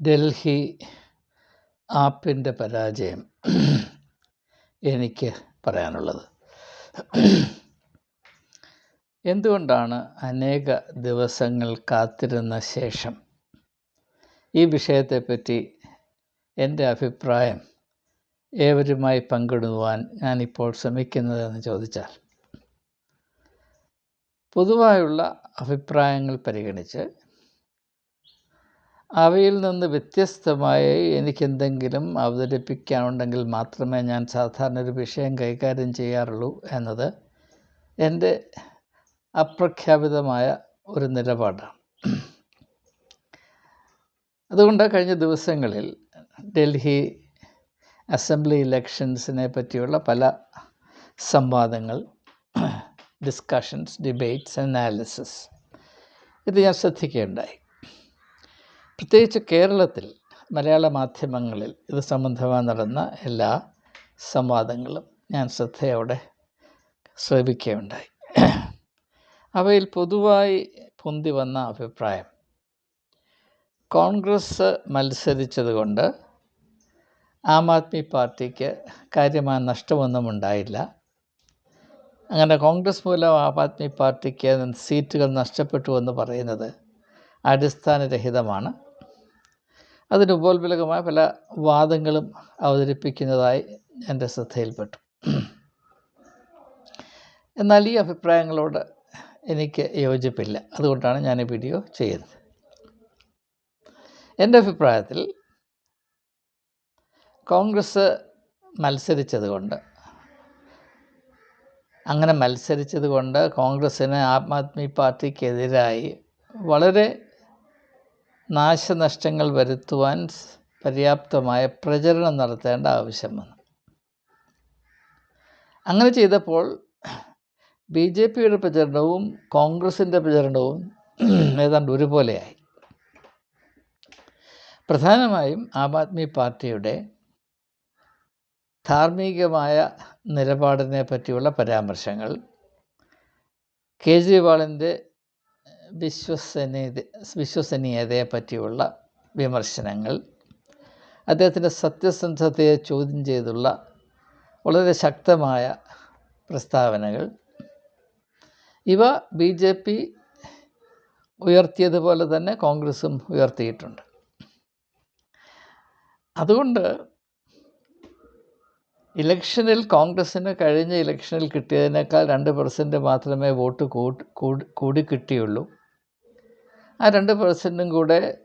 ഡൽഹി ആപ്പിന്റെ പരാജയം എനിക്ക് പറയാനുള്ളത്. എന്തുകൊണ്ടാണ് അനേക ദിവസങ്ങൾ കാത്തിരുന്ന ശേഷം ഈ വിഷയത്തെപ്പറ്റി എന്റെ അഭിപ്രായം ഏവരുമായി പങ്കിടുവാൻ ഞാനിപ്പോൾ ശ്രമിക്കുന്നതെന്ന് ചോദിച്ചാൽ പൊതുവായുള്ള അഭിപ്രായങ്ങൾ പരിഗണിച്ച് അവയിൽ നിന്ന് വ്യത്യസ്തമായി എനിക്കെന്തെങ്കിലും അവതരിപ്പിക്കാനുണ്ടെങ്കിൽ മാത്രമേ ഞാൻ സാധാരണ ഒരു വിഷയം കൈകാര്യം ചെയ്യാറുള്ളൂ എന്നത് എന്റെ അപ്രഖ്യാപിതമായ ഒരു നിലപാടാണ്. അതുകൊണ്ട് കഴിഞ്ഞ ദിവസങ്ങളിൽ ഡൽഹി അസംബ്ലി ഇലക്ഷൻസിനെ പറ്റിയുള്ള പല സംവാദങ്ങൾ ഡിസ്കഷൻസ് ഡിബേറ്റ്സ് അനാലിസിസ് ഇത് ഞാൻ ശ്രദ്ധിക്കുകയുണ്ടായി പ്രത്യേകിച്ച് കേരളത്തിൽ മലയാള മാധ്യമങ്ങളിൽ ഇത് സംബന്ധമായി നടന്ന എല്ലാ സംവാദങ്ങളും ഞാൻ ശ്രദ്ധയോടെ ശ്രമിക്കുകയുണ്ടായി അവയിൽ പൊതുവായി പൊന്തി വന്ന അഭിപ്രായം കോൺഗ്രസ് മത്സരിച്ചതുകൊണ്ട് ആം ആദ്മി പാർട്ടിക്ക് കാര്യമായ നഷ്ടമൊന്നും ഉണ്ടായില്ല. അങ്ങനെ കോൺഗ്രസ് മൂലം ആം ആദ്മി പാർട്ടിക്ക് സീറ്റുകൾ നഷ്ടപ്പെട്ടു എന്ന് പറയുന്നത് അടിസ്ഥാനരഹിതമാണ്. അതിന് ഉപോത്ബലകമായ പല വാദങ്ങളും അവതരിപ്പിക്കുന്നതായി എന്റെ ശ്രദ്ധയിൽപ്പെട്ടു. എന്നാൽ ഈ അഭിപ്രായങ്ങളോട് എനിക്ക് യോജിപ്പില്ല. അതുകൊണ്ടാണ് ഞാൻ ഈ വീഡിയോ ചെയ്യുന്നത്. എന്റെ അഭിപ്രായത്തിൽ കോൺഗ്രസ് മത്സരിച്ചതുകൊണ്ട് അങ്ങനെ മത്സരിച്ചതുകൊണ്ട് കോൺഗ്രസ്സിന് ആം ആദ്മി പാർട്ടിക്കെതിരായി വളരെ നാശനഷ്ടങ്ങൾ വരുത്തുവാൻ പര്യാപ്തമായ പ്രചരണം നടത്തേണ്ട ആവശ്യം വന്നു. അങ്ങനെ ചെയ്തപ്പോൾ ബി ജെ പിയുടെ പ്രചരണവും കോൺഗ്രസിന്റെ പ്രചരണവും ഏതാണ്ട് ഒരുപോലെയായി. പ്രധാനമായും ആം ആദ്മി പാർട്ടിയുടെ ധാർമ്മികമായ നിലപാടിനെ പറ്റിയുള്ള പരാമർശങ്ങൾ കേജ്രിവാളിന്റെ വിശ്വസനീയത വിശ്വസനീയതയെ പറ്റിയുള്ള വിമർശനങ്ങൾ. അദ്ദേഹത്തിന്റെ സത്യസന്ധതയെ ചോദ്യം ചെയ്തുള്ള വളരെ ശക്തമായ പ്രസ്താവനകൾ. ഇവ ബി ജെ പി ഉയർത്തിയതുപോലെ തന്നെ കോൺഗ്രസും ഉയർത്തിയിട്ടുണ്ട്. അതുകൊണ്ട് ഇലക്ഷനിൽ കോൺഗ്രസ്സിന് കഴിഞ്ഞ ഇലക്ഷനിൽ കിട്ടിയതിനേക്കാൾ രണ്ട് പെർസെന്റ് മാത്രമേ വോട്ട് കൂടി കൂടി കിട്ടിയുള്ളൂ. ആ രണ്ട് പെർസെന്റും കൂടെ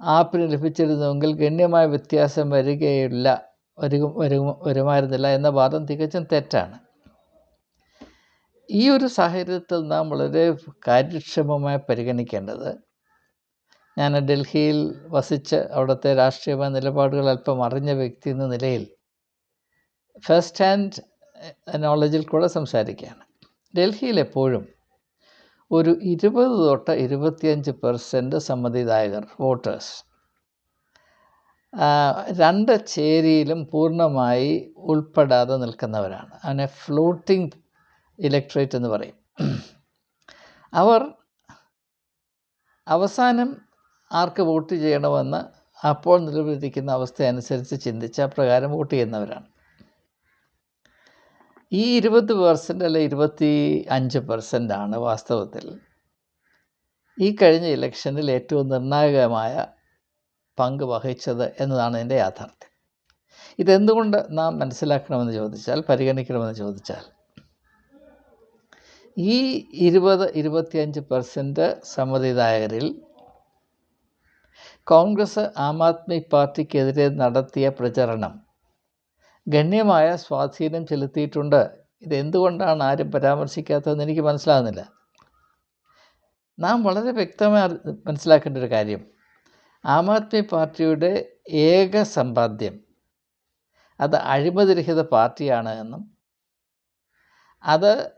ആപ്പിന് ലഭിച്ചിരുന്നുവെങ്കിൽ ഗണ്യമായ വ്യത്യാസം വരികയില്ല. വരും വരും വരുമായിരുന്നില്ല എന്ന വാദം തികച്ചും തെറ്റാണ്. ഈ ഒരു സാഹചര്യത്തിൽ നാം വളരെ കാര്യക്ഷമമായി പരിഗണിക്കേണ്ടത് ഞാൻ ഡൽഹിയിൽ വസിച്ച് അവിടുത്തെ രാഷ്ട്രീയമായ നിലപാടുകൾ അല്പം അറിഞ്ഞ വ്യക്തി എന്ന നിലയിൽ ഫസ്റ്റ് ഹാൻഡ് നോളജിൽ കൂടെ സംസാരിക്കുകയാണ്. ഡൽഹിയിൽ എപ്പോഴും ഒരു ഇരുപത് തൊട്ട് ഇരുപത്തിയഞ്ച് പെർസെന്റ് സമ്മതിദായകർ വോട്ടേഴ്സ് രണ്ട് ചേരിയിലും പൂർണമായി ഉൾപ്പെടാതെ നിൽക്കുന്നവരാണ്. അതിനെ ഫ്ലോട്ടിംഗ് ഇലക്ട്രേറ്റ് എന്ന് പറയും. അവർ അവസാനം ആർക്ക് വോട്ട് ചെയ്യണമെന്ന് അപ്പോൾ നിലവിലിരിക്കുന്ന അവസ്ഥ അനുസരിച്ച് ചിന്തിച്ച് അപ്രകാരം വോട്ട് ചെയ്യുന്നവരാണ്. ഈ ഇരുപത് പെർസെന്റ് അല്ലെ ഇരുപത്തി അഞ്ച് ആണ് വാസ്തവത്തിൽ. ഈ കഴിഞ്ഞ ഇലക്ഷനിൽ ഏറ്റവും നിർണായകമായ പങ്ക് വഹിച്ചത് എന്നതാണ് എന്റെ യാഥാർത്ഥ്യം. ഇതെന്തുകൊണ്ട് നാം മനസ്സിലാക്കണമെന്ന് ചോദിച്ചാൽ പരിഗണിക്കണമെന്ന് ചോദിച്ചാൽ ഈ ഇരുപത് ഇരുപത്തിയഞ്ച് പെർസെന്റ് സമ്മതിദായകരിൽ കോൺഗ്രസ് ആം ആദ്മി പാർട്ടിക്കെതിരെ നടത്തിയ പ്രചരണം ഗണ്യമായ സ്വാധീനം ചെലുത്തിയിട്ടുണ്ട്. ഇതെന്തുകൊണ്ടാണ് ആരും പരാമർശിക്കാത്തതെന്ന് എനിക്ക് മനസ്സിലാകുന്നില്ല. നാം വളരെ വ്യക്തമായി മനസ്സിലാക്കേണ്ട ഒരു കാര്യം. ആം ആദ്മി പാർട്ടിയുടെ ഏക സമ്പാദ്യം അത് അഴിമതിരഹിത പാർട്ടിയാണ് എന്നും അത്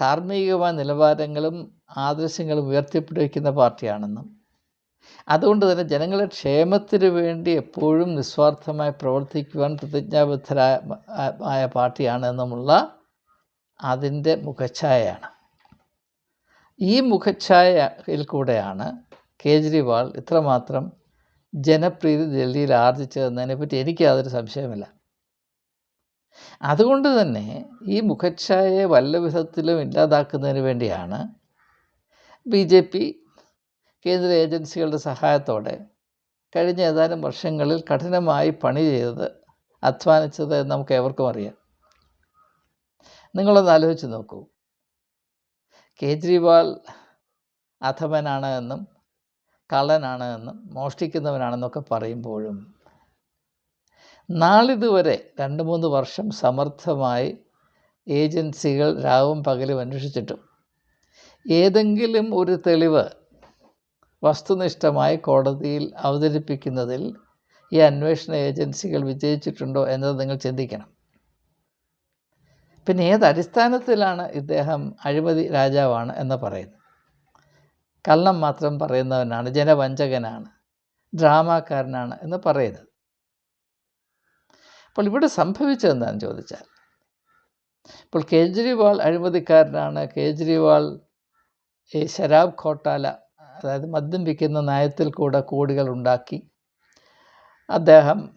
ധാർമ്മികമായ നിലവാരങ്ങളും ആദർശങ്ങളും ഉയർത്തിപ്പിടിക്കുന്ന പാർട്ടിയാണെന്നും അതുകൊണ്ട് തന്നെ ജനങ്ങളെ ക്ഷേമത്തിന് വേണ്ടി എപ്പോഴും നിസ്വാർത്ഥമായി പ്രവർത്തിക്കുവാൻ പ്രതിജ്ഞാബദ്ധരായ ആയ പാർട്ടിയാണ് എന്നുമുള്ള അതിന്റെ മുഖച്ഛായയാണ്. ഈ മുഖച്ഛായയിൽ കൂടെയാണ് കേജ്രിവാൾ ഇത്രമാത്രം ജനപ്രീതി ഡൽഹിയിൽ ആർജിച്ചതെന്നതിനെ പറ്റി എനിക്ക് യാതൊരു സംശയമില്ല അതുകൊണ്ട് തന്നെ ഈ മുഖച്ഛായയെ വല്ല വിധത്തിലും ഇല്ലാതാക്കുന്നതിന് വേണ്ടിയാണ് ബി ജെ പി കേന്ദ്ര ഏജൻസികളുടെ സഹായത്തോടെ കഴിഞ്ഞ ഏതാനും വർഷങ്ങളിൽ കഠിനമായി പണി ചെയ്തത് അധ്വാനിച്ചത് നമുക്ക് ഏവർക്കും അറിയാം. നിങ്ങളൊന്ന് ആലോചിച്ച് നോക്കൂ. കേജ്രിവാൾ അധമനാണ് എന്നും കള്ളനാണ് എന്നും മോഷ്ടിക്കുന്നവനാണെന്നൊക്കെ പറയുമ്പോഴും നാളിതുവരെ രണ്ട് മൂന്ന് വർഷം സമർത്ഥമായി ഏജൻസികൾ രാവും പകലും അന്വേഷിച്ചിട്ടും ഏതെങ്കിലും ഒരു തെളിവ് വസ്തുനിഷ്ഠമായി കോടതിയിൽ അവതരിപ്പിക്കുന്നതിൽ ഈ അന്വേഷണ ഏജൻസികൾ വിജയിച്ചിട്ടുണ്ടോ എന്നത് നിങ്ങൾ ചിന്തിക്കണം. പിന്നെ ഏത് അടിസ്ഥാനത്തിലാണ് ഇദ്ദേഹം അഴിമതി രാജാവാണ് എന്ന് പറയുന്നത്? കള്ളം മാത്രം പറയുന്നവനാണ് ജനവഞ്ചകനാണ് ഡ്രാമാക്കാരനാണ് എന്ന് പറയുന്നത്. അപ്പോൾ ഇവിടെ സംഭവിച്ചതെന്താണെന്ന് ചോദിച്ചാൽ ഇപ്പോൾ കേജ്രിവാൾ അഴിമതിക്കാരനാണ് കേജ്രിവാൾ ഈ ശരാബ് ഘോട്ടാല അതായത് മദ്യം വിൽക്കുന്ന നയത്തിൽ കൂടെ കോടികൾ ഉണ്ടാക്കി. അദ്ദേഹം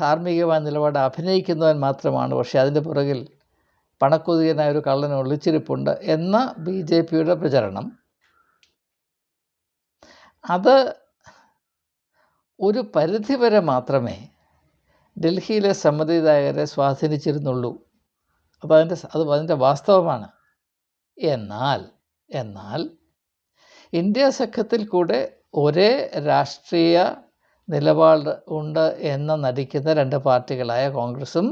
ധാർമ്മികമായ നിലപാട് അഭിനയിക്കുന്നവൻ മാത്രമാണ്. പക്ഷേ അതിന്റെ പുറകിൽ പണക്കൊതുകനായ ഒരു കള്ളന് ഒളിച്ചിരിപ്പുണ്ട് എന്ന ബി ജെ പിയുടെ പ്രചരണം. അത് ഒരു പരിധിവരെ മാത്രമേ ഡൽഹിയിലെ സമ്മതിദായകരെ സ്വാധീനിച്ചിരുന്നുള്ളൂ. അപ്പോൾ അതിന്റെ അത് അതിന്റെ വാസ്തവമാണ്. എന്നാൽ എന്നാൽ ഇന്ത്യ സഖ്യത്തിൽ കൂടെ ഒരേ രാഷ്ട്രീയ നിലപാട് ഉണ്ട് എന്ന് നടിക്കുന്ന രണ്ട് പാർട്ടികളായ കോൺഗ്രസും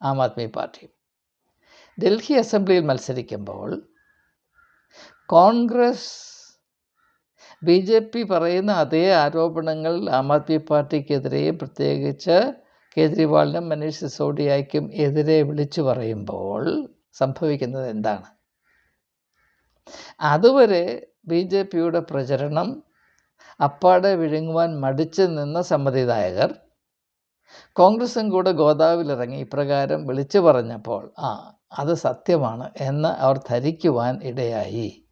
ആം ആദ്മി പാർട്ടിയും. ഡൽഹി അസംബ്ലിയിൽ മത്സരിക്കുമ്പോൾ കോൺഗ്രസ് ബി ജെ പി പറയുന്ന അതേ ആരോപണങ്ങൾ ആം ആദ്മി പാർട്ടിക്കെതിരെയും പ്രത്യേകിച്ച് കേജ്രിവാളിനും മനീഷ് സിസോഡിയയ്ക്കും എതിരെ വിളിച്ചു പറയുമ്പോൾ സംഭവിക്കുന്നത് എന്താണ്? അതുവരെ ബി ജെ പിയുടെ പ്രചരണം അപ്പാടെ വിഴുങ്ങുവാൻ മടിച്ചു നിന്ന സമ്മതിദായകർ കോൺഗ്രസും കൂടെ ഗോദാവിലിറങ്ങി ഇപ്രകാരം വിളിച്ചു പറഞ്ഞപ്പോൾ ആ അത് സത്യമാണ് എന്ന് അവർ ധരിക്കുവാൻ ഇടയായി.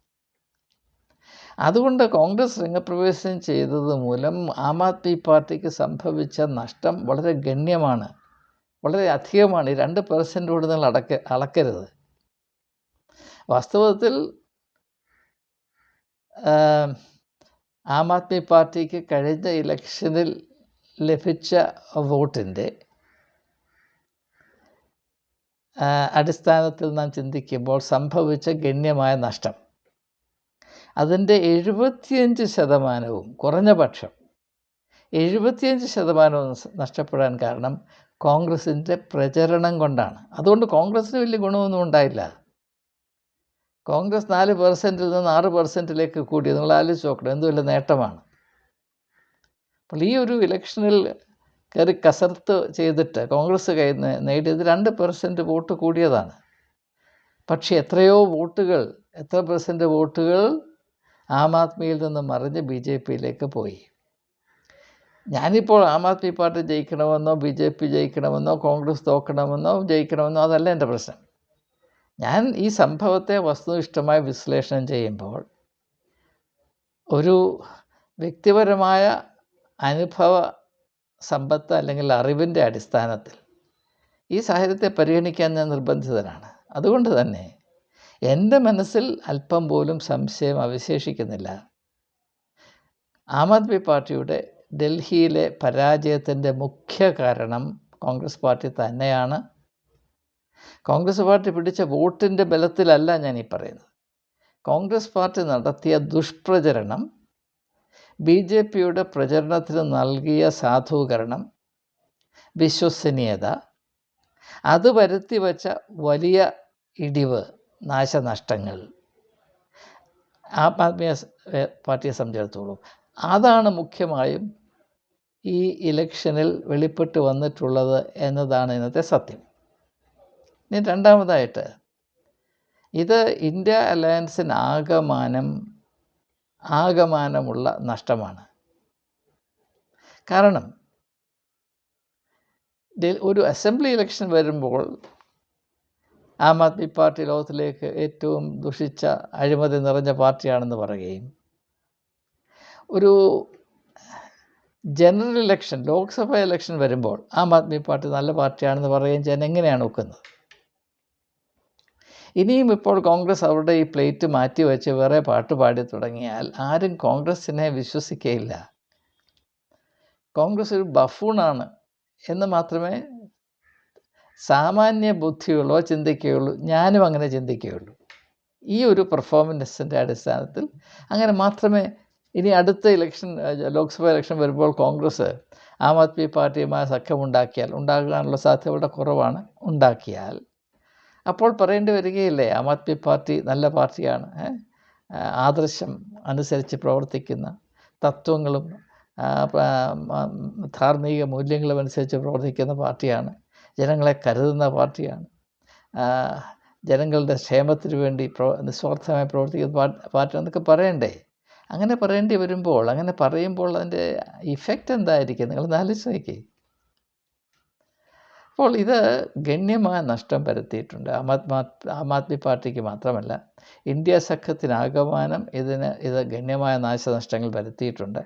അതുകൊണ്ട് കോൺഗ്രസ് രംഗപ്രവേശനം ചെയ്തത് മൂലം ആം ആദ്മി പാർട്ടിക്ക് സംഭവിച്ച നഷ്ടം വളരെ ഗണ്യമാണ്. വളരെ അധികമാണ്. ഈ രണ്ട് പെർസെന്റോട് കൂടുതൽ അടക്ക അളക്കരുത്. വാസ്തവത്തിൽ ആം ആദ്മി പാർട്ടിക്ക് കഴിഞ്ഞ ഇലക്ഷനിൽ ലഭിച്ച വോട്ടിന്റെ അടിസ്ഥാനത്തിൽ നാം ചിന്തിക്കുമ്പോൾ സംഭവിച്ച ഗണ്യമായ നഷ്ടം. അതിന്റെ എഴുപത്തിയഞ്ച് ശതമാനവും കുറഞ്ഞ പക്ഷം എഴുപത്തിയഞ്ച് ശതമാനവും നഷ്ടപ്പെടാൻ കാരണം കോൺഗ്രസിന്റെ പ്രചരണം കൊണ്ടാണ്. അതുകൊണ്ട് കോൺഗ്രസ്സിന് വലിയ ഗുണമൊന്നും ഉണ്ടായില്ല. കോൺഗ്രസ് നാല് പെർസെന്റിൽ നിന്ന് ആറ് പെർസെന്റിലേക്ക് കൂടി നിങ്ങൾ ആലോചിച്ച് നോക്കണം എന്ത് വലിയ നേട്ടമാണ്. അപ്പോൾ ഈ ഒരു ഇലക്ഷനിൽ കയറി കസർത്ത് ചെയ്തിട്ട് കോൺഗ്രസ് കൈ നേടിയത് രണ്ട് പെർസെന്റ് വോട്ട് കൂടിയതാണ്. പക്ഷേ എത്രയോ വോട്ടുകൾ എത്ര പെർസെന്റ് വോട്ടുകൾ ആം ആദ്മിയിൽ നിന്ന് മറിഞ്ഞ് ബി ജെ പിയിലേക്ക് പോയി. ഞാനിപ്പോൾ ആം ആദ്മി പാർട്ടി ജയിക്കണമെന്നോ ബി ജെ പി ജയിക്കണമെന്നോ കോൺഗ്രസ് തോക്കണമെന്നോ ജയിക്കണമെന്നോ അതല്ല എന്റെ പ്രശ്നം. ഞാൻ ഈ സംഭവത്തെ വസ്തുനിഷ്ഠമായി വിശ്ലേഷണം ചെയ്യുമ്പോൾ ഒരു വ്യക്തിപരമായ അനുഭവ സമ്പത്ത് അല്ലെങ്കിൽ അറിവിന്റെ അടിസ്ഥാനത്തിൽ ഈ സാഹചര്യത്തെ പരിഗണിക്കാൻ ഞാൻ നിർബന്ധിതനാണ്. അതുകൊണ്ട് തന്നെ എന്റെ മനസ്സിൽ അല്പം പോലും സംശയം അവശേഷിക്കുന്നില്ല. ആം ആദ്മി പാർട്ടിയുടെ ഡൽഹിയിലെ പരാജയത്തിന്റെ മുഖ്യ കാരണം കോൺഗ്രസ് പാർട്ടി തന്നെയാണ്. കോൺഗ്രസ് പാർട്ടി പിടിച്ച വോട്ടിന്റെ ബലത്തിലല്ല ഞാൻ ഈ പറയുന്നത്. കോൺഗ്രസ് പാർട്ടി നടത്തിയ ദുഷ്പ്രചരണം ബി ജെ പിയുടെ പ്രചരണത്തിന് നൽകിയ സാധൂകരണം വിശ്വസനീയത അത് വരുത്തി വച്ച വലിയ ഇടിവ് നാശനഷ്ടങ്ങൾ. ആം ആദ്മി പാർട്ടിയെ സംബന്ധിച്ചിടത്തോളം. അതാണ് മുഖ്യമായും ഈ ഇലക്ഷനിൽ വെളിപ്പെട്ട് വന്നിട്ടുള്ളത് എന്നതാണ് ഇന്നത്തെ സത്യം. ഇനി രണ്ടാമതായിട്ട് ഇത് ഇന്ത്യ അലയൻസിന് ആകമാനം ആകമാനമുള്ള നഷ്ടമാണ്. കാരണം ഒരു അസംബ്ലി ഇലക്ഷൻ വരുമ്പോൾ ആം ആദ്മി പാർട്ടി ലോകത്തിലേക്ക് ഏറ്റവും ദുഷിച്ച അഴിമതി നിറഞ്ഞ പാർട്ടിയാണെന്ന് പറയുകയും ഒരു ജനറൽ ഇലക്ഷൻ ലോക്സഭ ഇലക്ഷൻ വരുമ്പോൾ ആം ആദ്മി പാർട്ടി നല്ല പാർട്ടിയാണെന്ന് പറയുകയും ചെയ്യാൻ എങ്ങനെയാണ് ഒക്കുന്നത്? ഇനിയും ഇപ്പോൾ കോൺഗ്രസ് അവരുടെ ഈ പ്ലേറ്റ് മാറ്റി വെച്ച് വേറെ പാട്ട് പാടി തുടങ്ങിയാൽ ആരും കോൺഗ്രസിനെ വിശ്വസിക്കുകയില്ല കോൺഗ്രസ് ഒരു ബഫൂണാണ് എന്ന് മാത്രമേ സാമാന്യ ബുദ്ധിയുള്ളോ ചിന്തിക്കുകയുള്ളൂ. ഞാനും അങ്ങനെ ചിന്തിക്കുകയുള്ളൂ. ഈ ഒരു പെർഫോമൻസിന്റെ അടിസ്ഥാനത്തിൽ അങ്ങനെ മാത്രമേ ഇനി അടുത്ത ഇലക്ഷൻ ലോക്സഭാ ഇലക്ഷൻ വരുമ്പോൾ കോൺഗ്രസ് ആം ആദ്മി പാർട്ടിയുമായി സഖ്യമുണ്ടാക്കിയാൽ ഉണ്ടാകാനുള്ള സാധ്യത കുറവാണ്. ഉണ്ടാക്കിയാൽ അപ്പോൾ പറയേണ്ടി വരികയില്ലേ? ആം ആദ്മി പാർട്ടി നല്ല പാർട്ടിയാണ്. ആദർശം അനുസരിച്ച് പ്രവർത്തിക്കുന്ന തത്വങ്ങളും ധാർമ്മിക മൂല്യങ്ങളും അനുസരിച്ച് പ്രവർത്തിക്കുന്ന പാർട്ടിയാണ്. ജനങ്ങളെ കരുതുന്ന പാർട്ടിയാണ്. ജനങ്ങളുടെ ക്ഷേമത്തിന് വേണ്ടി പ്രോ നിസ്വാർത്ഥമായി പ്രവർത്തിക്കുന്ന പാർട്ടി എന്നൊക്കെ പറയണ്ടേ? അങ്ങനെ പറയേണ്ടി വരുമ്പോൾ അങ്ങനെ പറയുമ്പോൾ അതിന്റെ ഇഫക്റ്റ് എന്തായിരിക്കും? നിങ്ങൾ ആലോചിച്ച് നോക്കി അപ്പോൾ ഇത് ഗണ്യമായ നഷ്ടം വരുത്തിയിട്ടുണ്ട്. ആം ആദ്മി ആം ആദ്മി പാർട്ടിക്ക് മാത്രമല്ല ഇന്ത്യ സഖ്യത്തിനാകമാനം ഇതിന് ഇത് ഗണ്യമായ നാശനഷ്ടങ്ങൾ വരുത്തിയിട്ടുണ്ട്.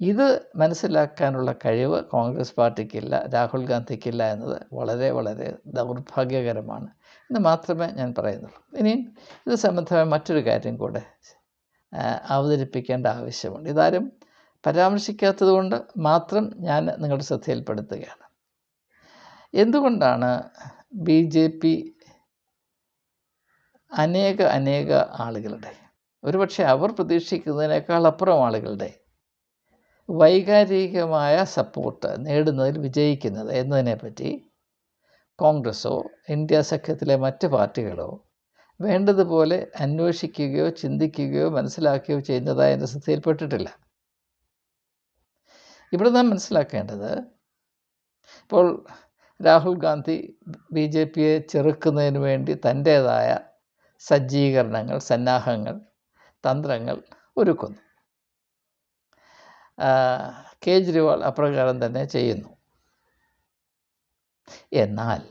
ഇത് മനസ്സിലാക്കാനുള്ള കഴിവ് കോൺഗ്രസ് പാർട്ടിക്കില്ല രാഹുൽ ഗാന്ധിക്കില്ല എന്നത് വളരെ വളരെ ദൗർഭാഗ്യകരമാണ്. എന്ന് മാത്രമേ ഞാൻ പറയുന്നുള്ളൂ. ഇനിയും ഇത് സംബന്ധമായ മറ്റൊരു കാര്യം കൂടെ അവതരിപ്പിക്കേണ്ട ആവശ്യമുണ്ട്. ഇതാരും പരാമർശിക്കാത്തത് കൊണ്ട് മാത്രം ഞാൻ നിങ്ങളുടെ ശ്രദ്ധയിൽപ്പെടുത്തുകയാണ്. എന്തുകൊണ്ടാണ് ബി ജെ പി അനേക അനേക ആളുകളുടെ ഒരുപക്ഷെ അവർ പ്രതീക്ഷിക്കുന്നതിനേക്കാൾ അപ്പുറം ആളുകളുടെ വൈകാരികമായ സപ്പോർട്ട് നേടുന്നതിൽ വിജയിക്കുന്നത് എന്നതിനെപ്പറ്റി കോൺഗ്രസ്സോ ഇന്ത്യ സഖ്യത്തിലെ മറ്റ് പാർട്ടികളോ വേണ്ടതുപോലെ അന്വേഷിക്കുകയോ ചിന്തിക്കുകയോ മനസ്സിലാക്കുകയോ ചെയ്യുന്നതായി എന്റെ ശ്രദ്ധയിൽപ്പെട്ടിട്ടില്ല. ഇവിടെ നാം മനസ്സിലാക്കേണ്ടത് ഇപ്പോൾ രാഹുൽ ഗാന്ധി ബി ജെ പിയെ ചെറുക്കുന്നതിന് വേണ്ടി തന്റേതായ സജ്ജീകരണങ്ങൾ സന്നാഹങ്ങൾ തന്ത്രങ്ങൾ ഒരുക്കുന്നു. കേജ്രിവാൾ അപ്രകാരം തന്നെ ചെയ്യുന്നു. എന്നാൽ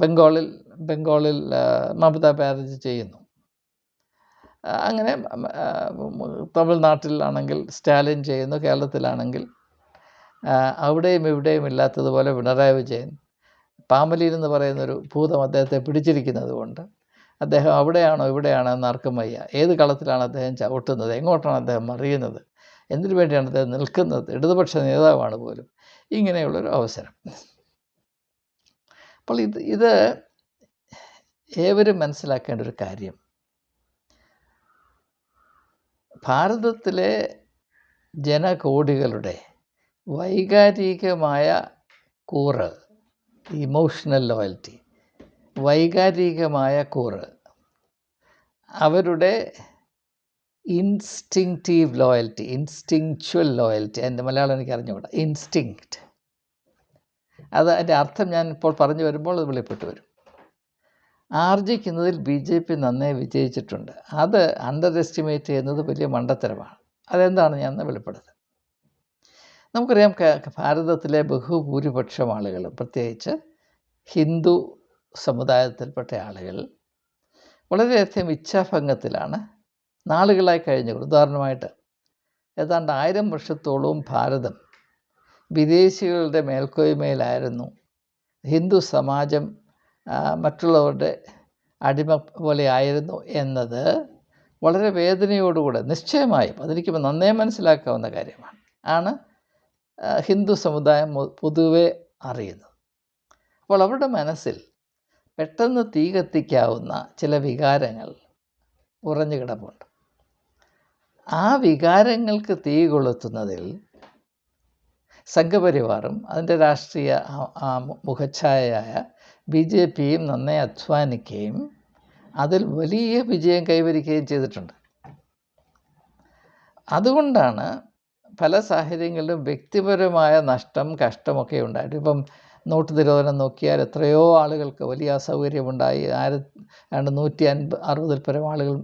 ബംഗാളിൽ ബംഗാളിൽ മമതാ ബാനർജി ചെയ്യുന്നു. അങ്ങനെ തമിഴ്നാട്ടിലാണെങ്കിൽ സ്റ്റാലിൻ ചെയ്യുന്നു കേരളത്തിലാണെങ്കിൽ അവിടെയും ഇവിടെയും ഇല്ലാത്തതുപോലെ പിണറായി വിജയൻ പാമലിയിൽ എന്ന് പറയുന്നൊരു ഭൂതം അദ്ദേഹത്തെ പിടിച്ചിരിക്കുന്നത് കൊണ്ട് അദ്ദേഹം അവിടെയാണോ ഇവിടെയാണോ എന്ന് ആർക്കും വയ്യ. ഏത് കളത്തിലാണ് അദ്ദേഹം ചവിട്ടുന്നത്? എങ്ങോട്ടാണ് അദ്ദേഹം മറിയുന്നത്? എന്തിനു വേണ്ടിയാണ് അദ്ദേഹം നിൽക്കുന്നത്? ഇടതുപക്ഷ നേതാവാണ് പോലും ഇങ്ങനെയുള്ളൊരു അവസരം. അപ്പോൾ ഇത് ഇത് ഏവരും മനസ്സിലാക്കേണ്ട ഒരു കാര്യം. ഭാരതത്തിലെ ജനകോടികളുടെ വൈകാരികമായ കൂറ് ഇമോഷണൽ ലോയൽറ്റി വൈകാരികമായ കൂറ്. അവരുടെ ഇൻസ്റ്റിങ്റ്റീവ് ലോയൽറ്റി ഇൻസ്റ്റിങ്ച്വൽ ലോയൽറ്റി എന്റെ മലയാളം എനിക്ക് അറിഞ്ഞുകൂടാ? ഇൻസ്റ്റിങ്ക്റ്റ് അത് അതിന്റെ അർത്ഥം ഞാൻ ഇപ്പോൾ പറഞ്ഞു വരുമ്പോൾ അത് വെളിപ്പെട്ട് വരും. ആർജിക്കുന്നതിൽ ബി ജെ പി നന്നേ വിജയിച്ചിട്ടുണ്ട്. അത് അണ്ടർ എസ്റ്റിമേറ്റ് ചെയ്യുന്നത് വലിയ മണ്ടത്തരമാണ്. അതെന്താണ് ഞാൻ വെളിപ്പെടുത്തുന്നത്? നമുക്കറിയാം ഭാരതത്തിലെ ബഹുഭൂരിപക്ഷം ആളുകൾ പ്രത്യേകിച്ച് ഹിന്ദു സമുദായത്തിൽപ്പെട്ട ആളുകൾ വളരെയധികം ഇച്ഛാഭംഗത്തിലാണ് നാളുകളായി കഴിഞ്ഞത് ഉദാഹരണമായിട്ട് ഏതാണ്ട് ആയിരം വർഷത്തോളവും ഭാരതം വിദേശികളുടെ മേൽക്കോയ്മയിലായിരുന്നു. ഹിന്ദു സമാജം മറ്റുള്ളവരുടെ അടിമ പോലെ ആയിരുന്നു എന്നത് വളരെ വേദനയോടുകൂടെ നിശ്ചയമായും അതിരിക്കുമ്പോൾ നന്നേ മനസ്സിലാക്കാവുന്ന കാര്യമാണ്. ആണ് ഹിന്ദു സമുദായം പൊതുവെ അറിയുന്നത് അപ്പോൾ അവരുടെ മനസ്സിൽ പെട്ടെന്ന് തീ കത്തിക്കാവുന്ന ചില വികാരങ്ങൾ ഉറഞ്ഞു കിടപ്പുണ്ട്. ആ വികാരങ്ങൾക്ക് തീ കൊളുത്തുന്നതിൽ സംഘപരിവാറും അതിന്റെ രാഷ്ട്രീയ മുഖഛായയായ ബി ജെ പിയും നന്നേ അധ്വാനിക്കുകയും അതിൽ വലിയ വിജയം കൈവരിക്കുകയും ചെയ്തിട്ടുണ്ട്. അതുകൊണ്ടാണ് പല സാഹചര്യങ്ങളിലും വ്യക്തിപരമായ നഷ്ടം കഷ്ടമൊക്കെ ഉണ്ടായിട്ട്. ഇപ്പം നോട്ട് നിരോധനം നോക്കിയാൽ എത്രയോ ആളുകൾക്ക് വലിയ അസൗകര്യമുണ്ടായി. ആയിര രണ്ട് നൂറ്റി അൻപ അറുപതിൽ പരം ആളുകൾ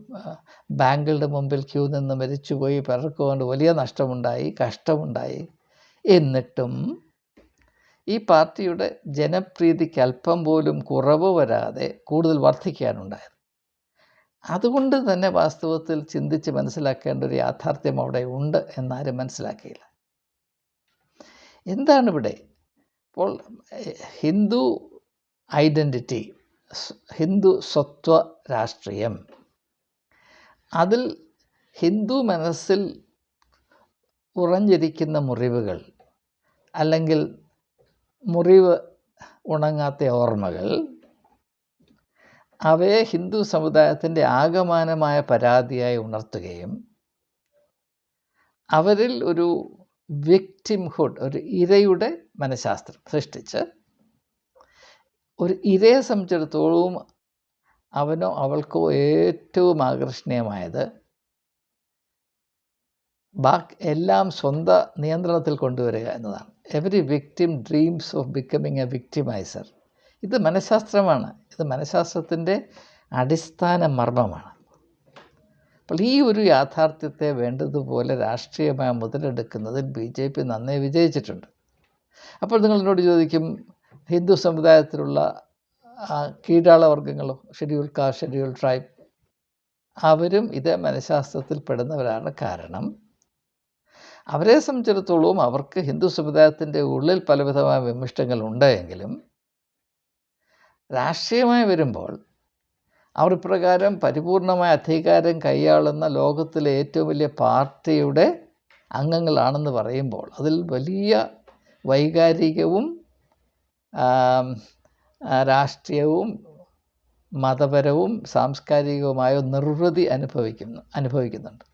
ബാങ്കുകളുടെ മുമ്പിൽ ക്യൂ നിന്ന് മരിച്ചുപോയി പലർക്കുകൊണ്ട് വലിയ നഷ്ടമുണ്ടായി കഷ്ടമുണ്ടായി. എന്നിട്ടും ഈ പാർട്ടിയുടെ ജനപ്രീതിക്ക് അല്പം പോലും കുറവ് വരാതെ കൂടുതൽ വർദ്ധിക്കാനുണ്ടായത് അതുകൊണ്ട് തന്നെ വാസ്തവത്തിൽ ചിന്തിച്ച് മനസ്സിലാക്കേണ്ട ഒരു യാഥാർത്ഥ്യം അവിടെ ഉണ്ട് എന്നാരും മനസ്സിലാക്കിയില്ല. എന്താണ് ഇവിടെ? അപ്പോൾ ഹിന്ദു ഐഡന്റിറ്റി ഹിന്ദു സ്വത്വ രാഷ്ട്രീയം. അതിൽ ഹിന്ദു മനസ്സിൽ ഉറഞ്ഞിരിക്കുന്ന മുറിവുകൾ അല്ലെങ്കിൽ മുറിവ് ഉണങ്ങാത്ത ഓർമ്മകൾ അവയെ ഹിന്ദു സമുദായത്തിന്റെ ആകമാനമായ പരാതിയായി ഉണർത്തുകയും അവരിൽ ഒരു വിക്ടിംഹുഡ് ഒരു ഇരയുടെ മനഃശാസ്ത്രം സൃഷ്ടിച്ച് ഒരു ഇരയെ സംബന്ധിച്ചിടത്തോളം അവനോ അവൾക്കോ ഏറ്റവും ആകർഷണീയമായത് ബാക്കി എല്ലാം സ്വന്തം നിയന്ത്രണത്തിൽ കൊണ്ടുവരിക എന്നതാണ്. Every victim dreams of becoming a victimiser ഇത് മനഃശാസ്ത്രമാണ്. ഇത് മനഃശാസ്ത്രത്തിന്റെ അടിസ്ഥാന മർമ്മമാണ്. അപ്പോൾ ഈ ഒരു യാഥാർത്ഥ്യത്തെ വേണ്ടതുപോലെ രാഷ്ട്രീയമായി മുതലെടുക്കുന്നതിൽ ബി ജെ പി നന്നേ വിജയിച്ചിട്ടുണ്ട്. അപ്പോൾ നിങ്ങൾ എന്നോട് ചോദിക്കും ഹിന്ദു സമുദായത്തിലുള്ള ആ, കീഴാള വർഗങ്ങളോ ഷെഡ്യൂൾ കാസ്റ്റ് ഷെഡ്യൂൾ ട്രൈബ് അവരും ഇതേ മനഃശാസ്ത്രത്തിൽ പെടുന്നവരാണ് കാരണം അവരെ സംബന്ധിച്ചിടത്തോളം അവർക്ക് ഹിന്ദു സമുദായത്തിന്റെ ഉള്ളിൽ പലവിധമായ വിമിഷ്ടങ്ങൾ ഉണ്ടെങ്കിലും രാഷ്ട്രീയമായി വരുമ്പോൾ അവർ ഇപ്രകാരം പരിപൂർണമായ അധികാരം കൈയാളുന്ന ലോകത്തിലെ ഏറ്റവും വലിയ പാർട്ടിയുടെ അംഗങ്ങളാണെന്ന് പറയുമ്പോൾ അതിൽ വലിയ വൈകാരികവും രാഷ്ട്രീയവും മതപരവും സാംസ്കാരികവുമായ നിർവൃതി അനുഭവിക്കുന്നു അനുഭവിക്കുന്നുണ്ട്.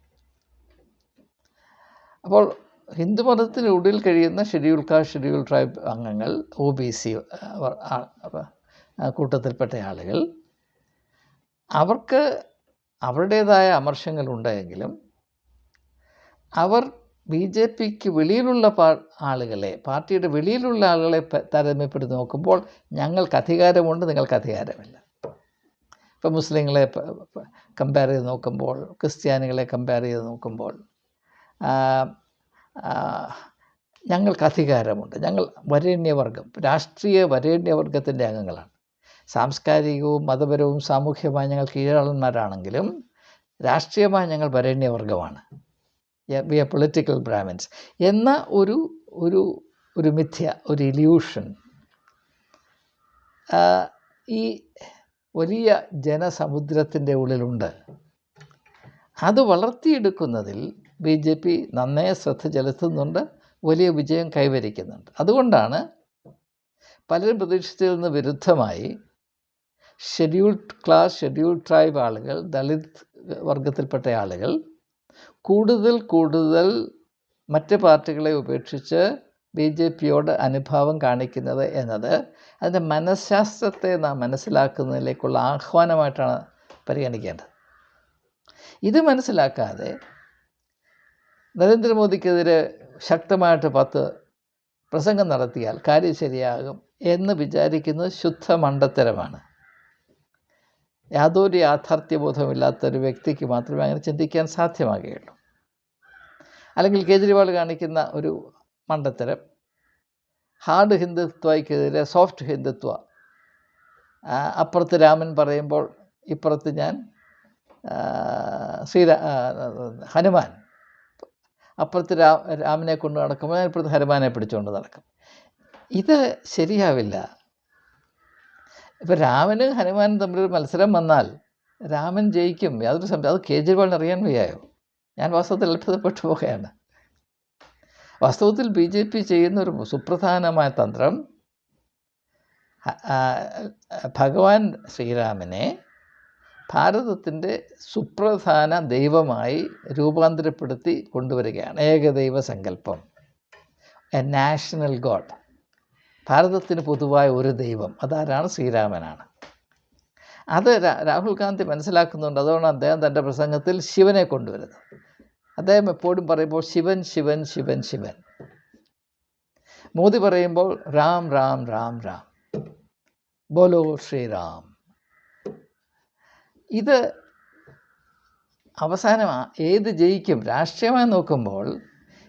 അപ്പോൾ ഹിന്ദുമതത്തിനുള്ളിൽ കഴിയുന്ന ഷെഡ്യൂൾ കാസ്റ്റ് ഷെഡ്യൂൾ ട്രൈബ് അംഗങ്ങൾ ഒ ബി സി കൂട്ടത്തിൽപ്പെട്ട ആളുകൾ അവർക്ക് അവരുടേതായ അമർഷങ്ങളുണ്ടെങ്കിലും അവർ ബി ജെ പിക്ക് വെളിയിലുള്ള പാ ആളുകളെ പാർട്ടിയുടെ വെളിയിലുള്ള ആളുകളെ താരതമ്യപ്പെടുത്തി നോക്കുമ്പോൾ ഞങ്ങൾക്ക് അധികാരമുണ്ട് നിങ്ങൾക്ക് അധികാരമില്ല. ഇപ്പോൾ മുസ്ലിങ്ങളെ കമ്പയർ ചെയ്ത് നോക്കുമ്പോൾ ക്രിസ്ത്യാനികളെ കമ്പയർ ചെയ്ത് നോക്കുമ്പോൾ ഞങ്ങൾക്ക് അധികാരമുണ്ട്. ഞങ്ങൾ വരേണ്യവർഗം രാഷ്ട്രീയ വരേണ്യവർഗത്തിന്റെ അംഗങ്ങളാണ്. സാംസ്കാരികവും മതപരവും സാമൂഹ്യമായി ഞങ്ങൾ കീഴാളന്മാരാണെങ്കിലും രാഷ്ട്രീയമായി ഞങ്ങൾ വരേണ്യവർഗമാണ് വി എ പൊളിറ്റിക്കൽ ബ്രാഹ്മിൻസ് എന്ന ഒരു ഒരു ഒരു മിഥ്യ ഒരു ഇല്യൂഷൻ ഈ വലിയ ജനസമുദ്രത്തിന്റെ ഉള്ളിലുണ്ട്. അത് വളർത്തിയെടുക്കുന്നതിൽ ബി ജെ പി നന്നേ ശ്രദ്ധ ചെലുത്തുന്നുണ്ട് വലിയ വിജയം കൈവരിക്കുന്നുണ്ട്. അതുകൊണ്ടാണ് പലരും പ്രതീക്ഷിച്ചതിൽ നിന്ന് വിരുദ്ധമായി ഷെഡ്യൂൾഡ് ക്ലാസ് ഷെഡ്യൂൾഡ് ട്രൈബ് ആളുകൾ ദളിത് വർഗത്തിൽപ്പെട്ട ആളുകൾ കൂടുതൽ കൂടുതൽ മറ്റ് പാർട്ടികളെ ഉപേക്ഷിച്ച് ബി ജെ പിയോട് അനുഭാവം കാണിക്കുന്നത് എന്നത് അതിന്റെ മനഃശാസ്ത്രത്തെ നാം മനസ്സിലാക്കുന്നതിലേക്കുള്ള ആഹ്വാനമായിട്ടാണ് പരിഗണിക്കേണ്ടത്. ഇത് മനസ്സിലാക്കാതെ നരേന്ദ്രമോദിക്കെതിരെ ശക്തമായിട്ട് പത്ത് പ്രസംഗം നടത്തിയാൽ കാര്യം ശരിയാകും എന്ന് വിചാരിക്കുന്നത് ശുദ്ധ മണ്ടത്തരമാണ് യാതൊരു യാഥാർത്ഥ്യബോധമില്ലാത്ത ഒരു വ്യക്തിക്ക് മാത്രമേ അങ്ങനെ ചിന്തിക്കാൻ സാധ്യമാകുകയുള്ളൂ. അല്ലെങ്കിൽ കേജ്രിവാൾ കാണിക്കുന്ന ഒരു മണ്ടത്തരം ഹാർഡ് ഹിന്ദുത്വയ്ക്കെതിരെ സോഫ്റ്റ് ഹിന്ദുത്വ. അപ്പുറത്ത് രാമൻ പറയുമ്പോൾ ഇപ്പുറത്ത് ഞാൻ ശ്രീ ശ്രീരാ ഹനുമാൻ. അപ്പുറത്ത് രാ രാമനെ കൊണ്ട് നടക്കുമ്പോൾ ഞാൻ ഇപ്പുറത്ത് ഹനുമാനെ പിടിച്ചുകൊണ്ട് നടക്കും. ഇത് ശരിയാവില്ല. ഇപ്പം രാമനും ഹനുമാനും തമ്മിലൊരു മത്സരം വന്നാൽ രാമൻ ജയിക്കും. യാതൊരു സംശയം. അത് കേജ്രിവാളിന് അറിയാൻ വയ്യായോ? ഞാൻ വാസ്തവത്തിൽ അത്ഭുതപ്പെട്ടു പോകുകയാണ് വാസ്തവത്തിൽ ബി ജെ പി ചെയ്യുന്ന ഒരു സുപ്രധാനമായ തന്ത്രം ഭഗവാൻ ശ്രീരാമനെ ഭാരതത്തിന്റെ സുപ്രധാന ദൈവമായി രൂപാന്തരപ്പെടുത്തി കൊണ്ടുവരികയാണ്. ഏകദൈവ സങ്കല്പം. A national god. ഭാരതത്തിന് പൊതുവായ ഒരു ദൈവം അതാരാണ്? ശ്രീരാമനാണ്. അത് രാഹുൽ ഗാന്ധി മനസ്സിലാക്കുന്നുണ്ട്. അതുകൊണ്ട് അദ്ദേഹം തന്റെ പ്രസംഗത്തിൽ ശിവനെ കൊണ്ടുവരുന്നത്. അദ്ദേഹം എപ്പോഴും പറയുമ്പോൾ ശിവൻ ശിവൻ ശിവൻ ശിവൻ. മോദി പറയുമ്പോൾ രാം രാം രാം രാം. ബോലോ ശ്രീറാം ഇത് അവസാനം ഏത് ജയിക്കും? രാഷ്ട്രീയമായി നോക്കുമ്പോൾ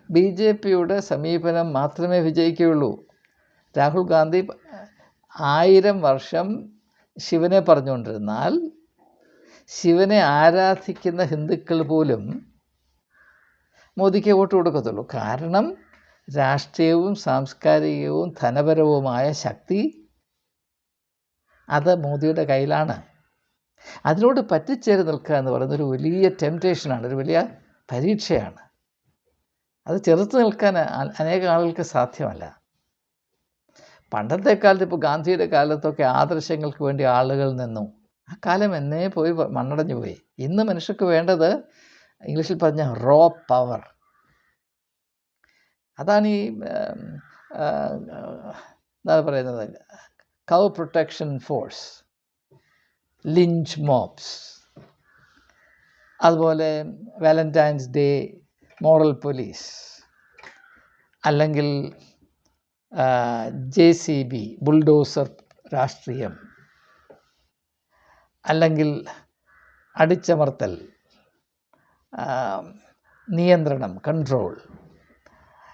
ബി ജെ പിയുടെ സമീപനം മാത്രമേ വിജയിക്കുകയുള്ളൂ. രാഹുൽ ഗാന്ധി ആയിരം വർഷം ശിവനെ പറഞ്ഞുകൊണ്ടിരുന്നാൽ ശിവനെ ആരാധിക്കുന്ന ഹിന്ദുക്കൾ പോലും മോദിക്ക് വോട്ട് കൊടുക്കത്തുള്ളൂ. കാരണം രാഷ്ട്രീയവും സാംസ്കാരികവും ധനപരവുമായ ശക്തി അത് മോദിയുടെ കയ്യിലാണ്. അതിനോട് പറ്റിച്ചേരി നിൽക്കുക എന്ന് പറയുന്നത് ഒരു വലിയ ടെംപ്റ്റേഷനാണ് ഒരു വലിയ പരീക്ഷയാണ്. അത് ചെറുത്ത് നിൽക്കാൻ അനേക ആളുകൾക്ക് സാധ്യമല്ല. പണ്ടത്തെ കാലത്ത് ഇപ്പോൾ ഗാന്ധിയുടെ കാലത്തൊക്കെ ആദർശങ്ങൾക്ക് വേണ്ടി ആളുകൾ നിന്നു. ആ കാലം എന്നേ പോയി മണ്ണടഞ്ഞു പോയി. ഇന്ന് മനുഷ്യർക്ക് വേണ്ടത് ഇംഗ്ലീഷിൽ പറഞ്ഞ റോ പവർ അതാണ് ഈ എന്താ പറയുന്നത്? Cow protection force lynch mobs അതുപോലെ വാലന്റൈൻസ് ഡേ മോറൽ പോലീസ് അല്ലെങ്കിൽ ജെ സി ബി ബുൾഡോസർ രാഷ്ട്രീയം അല്ലെങ്കിൽ അടിച്ചമർത്തൽ നിയന്ത്രണം കൺട്രോൾ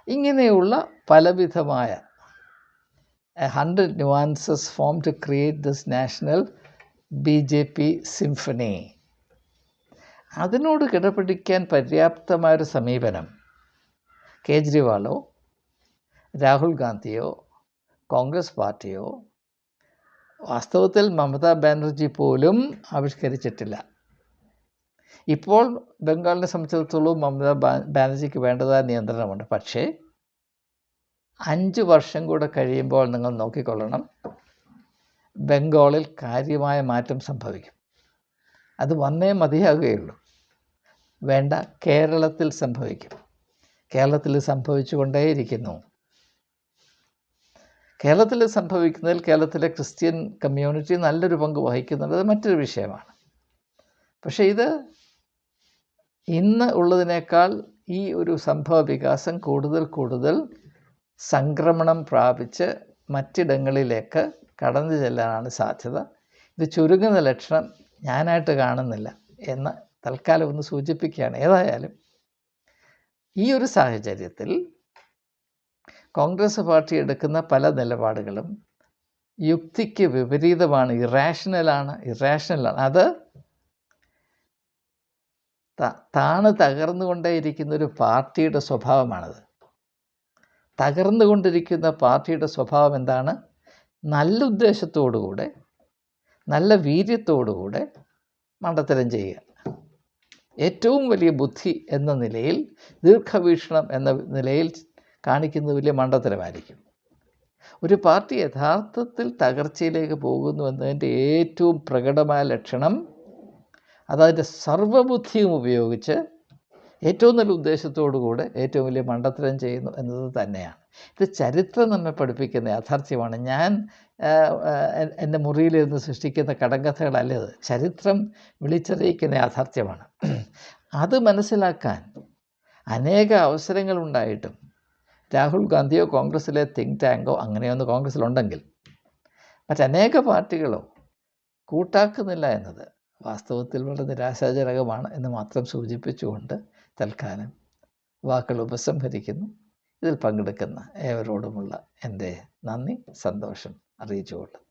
ഇങ്ങനെയുള്ള പലവിധമായ hundred nuances form to create this national B J P symphony അതിനോട് കിടപിടിക്കാൻ പര്യാപ്തമായൊരു സമീപനം കേജ്രിവാളോ രാഹുൽ ഗാന്ധിയോ കോൺഗ്രസ് പാർട്ടിയോ വാസ്തവത്തിൽ മമതാ ബാനർജി പോലും ആവിഷ്കരിച്ചിട്ടില്ല. ഇപ്പോൾ ബംഗാളിനെ സംബന്ധിച്ചിടത്തോളം മമതാ ബാനർജിക്ക് വേണ്ടതായ നിയന്ത്രണമുണ്ട്. പക്ഷേ അഞ്ച് വർഷം കൂടെ കഴിയുമ്പോൾ നിങ്ങൾ നോക്കിക്കൊള്ളണം ബംഗാളിൽ കാര്യമായ മാറ്റം സംഭവിക്കും. അത് വന്നേ മതിയാകുകയുള്ളൂ. വേണ്ട കേരളത്തിൽ സംഭവിക്കും. കേരളത്തിൽ സംഭവിച്ചുകൊണ്ടേയിരിക്കുന്നു. കേരളത്തിൽ സംഭവിക്കുന്നതിൽ കേരളത്തിലെ ക്രിസ്ത്യൻ കമ്മ്യൂണിറ്റി നല്ലൊരു പങ്ക് വഹിക്കുന്നുണ്ട്. അത് മറ്റൊരു വിഷയമാണ്. പക്ഷേ ഇത് ഇന്ന് ഉള്ളതിനേക്കാൾ ഈ ഒരു സംഭവ വികാസം കൂടുതൽ കൂടുതൽ സംക്രമണം പ്രാപിച്ച് മറ്റിടങ്ങളിലേക്ക് കടന്നു ചെല്ലാനാണ് സാധ്യത. ഇത് ചുരുങ്ങുന്ന ലക്ഷണം ഞാനായിട്ട് കാണുന്നില്ല എന്ന് തൽക്കാലം ഒന്ന് സൂചിപ്പിക്കുകയാണ്. ഏതായാലും ഈ ഒരു സാഹചര്യത്തിൽ കോൺഗ്രസ് പാർട്ടി എടുക്കുന്ന പല നിലപാടുകളും യുക്തിക്ക് വിപരീതമാണ് ഇറാഷണലാണ് ഇറാഷണലാണ് അത് താണ് തകർന്നുകൊണ്ടേയിരിക്കുന്ന ഒരു പാർട്ടിയുടെ സ്വഭാവമാണത്. തകർന്നുകൊണ്ടിരിക്കുന്ന പാർട്ടിയുടെ സ്വഭാവം എന്താണ്? നല്ല ഉദ്ദേശത്തോടുകൂടെ നല്ല വീര്യത്തോടുകൂടെ മണ്ടത്തരം ചെയ്യുക. ഏറ്റവും വലിയ ബുദ്ധി എന്ന നിലയിൽ ദീർഘവീക്ഷണം എന്ന നിലയിൽ കാണിക്കുന്നത് വലിയ മണ്ടത്തരമായിരിക്കും. ഒരു പാർട്ടി യഥാർത്ഥത്തിൽ തകർച്ചയിലേക്ക് പോകുന്നു എന്നതിന്റെ ഏറ്റവും പ്രകടമായ ലക്ഷണം അതതിന്റെ സർവബുദ്ധിയും ഉപയോഗിച്ച് ഏറ്റവും നല്ല ഉദ്ദേശത്തോടു കൂടെ ഏറ്റവും വലിയ മണ്ടത്തരം ചെയ്യുന്നു എന്നത് തന്നെയാണ്. ഇത് ചരിത്രം നമ്മെ പഠിപ്പിക്കുന്ന യാഥാർത്ഥ്യമാണ്. ഞാൻ എന്റെ മുറിയിലിരുന്ന് സൃഷ്ടിക്കുന്ന കടങ്കഥകളല്ല ഇത്. ചരിത്രം വിളിച്ചറിയിക്കുന്ന യാഥാർത്ഥ്യമാണ്. അത് മനസ്സിലാക്കാൻ അനേക അവസരങ്ങളുണ്ടായിട്ടും രാഹുൽ ഗാന്ധിയോ കോൺഗ്രസ്സിലെ തിങ്ക് ടാങ്കോ അങ്ങനെയൊന്ന് കോൺഗ്രസ്സിലുണ്ടെങ്കിൽ. മറ്റനേക പാർട്ടികളോ കൂട്ടാക്കുന്നില്ല എന്നത് വാസ്തവത്തിൽ വളരെ നിരാശാജനകമാണ് എന്ന് മാത്രം സൂചിപ്പിച്ചുകൊണ്ട് തൽക്കാലം വാക്കുകൾ ഉപസംഹരിക്കുന്നു. ഇതിൽ പങ്കെടുക്കുന്ന ഏവരോടുമുള്ള എന്റെ നന്ദി സന്തോഷം അറിയിച്ചുകൊള്ളുന്നു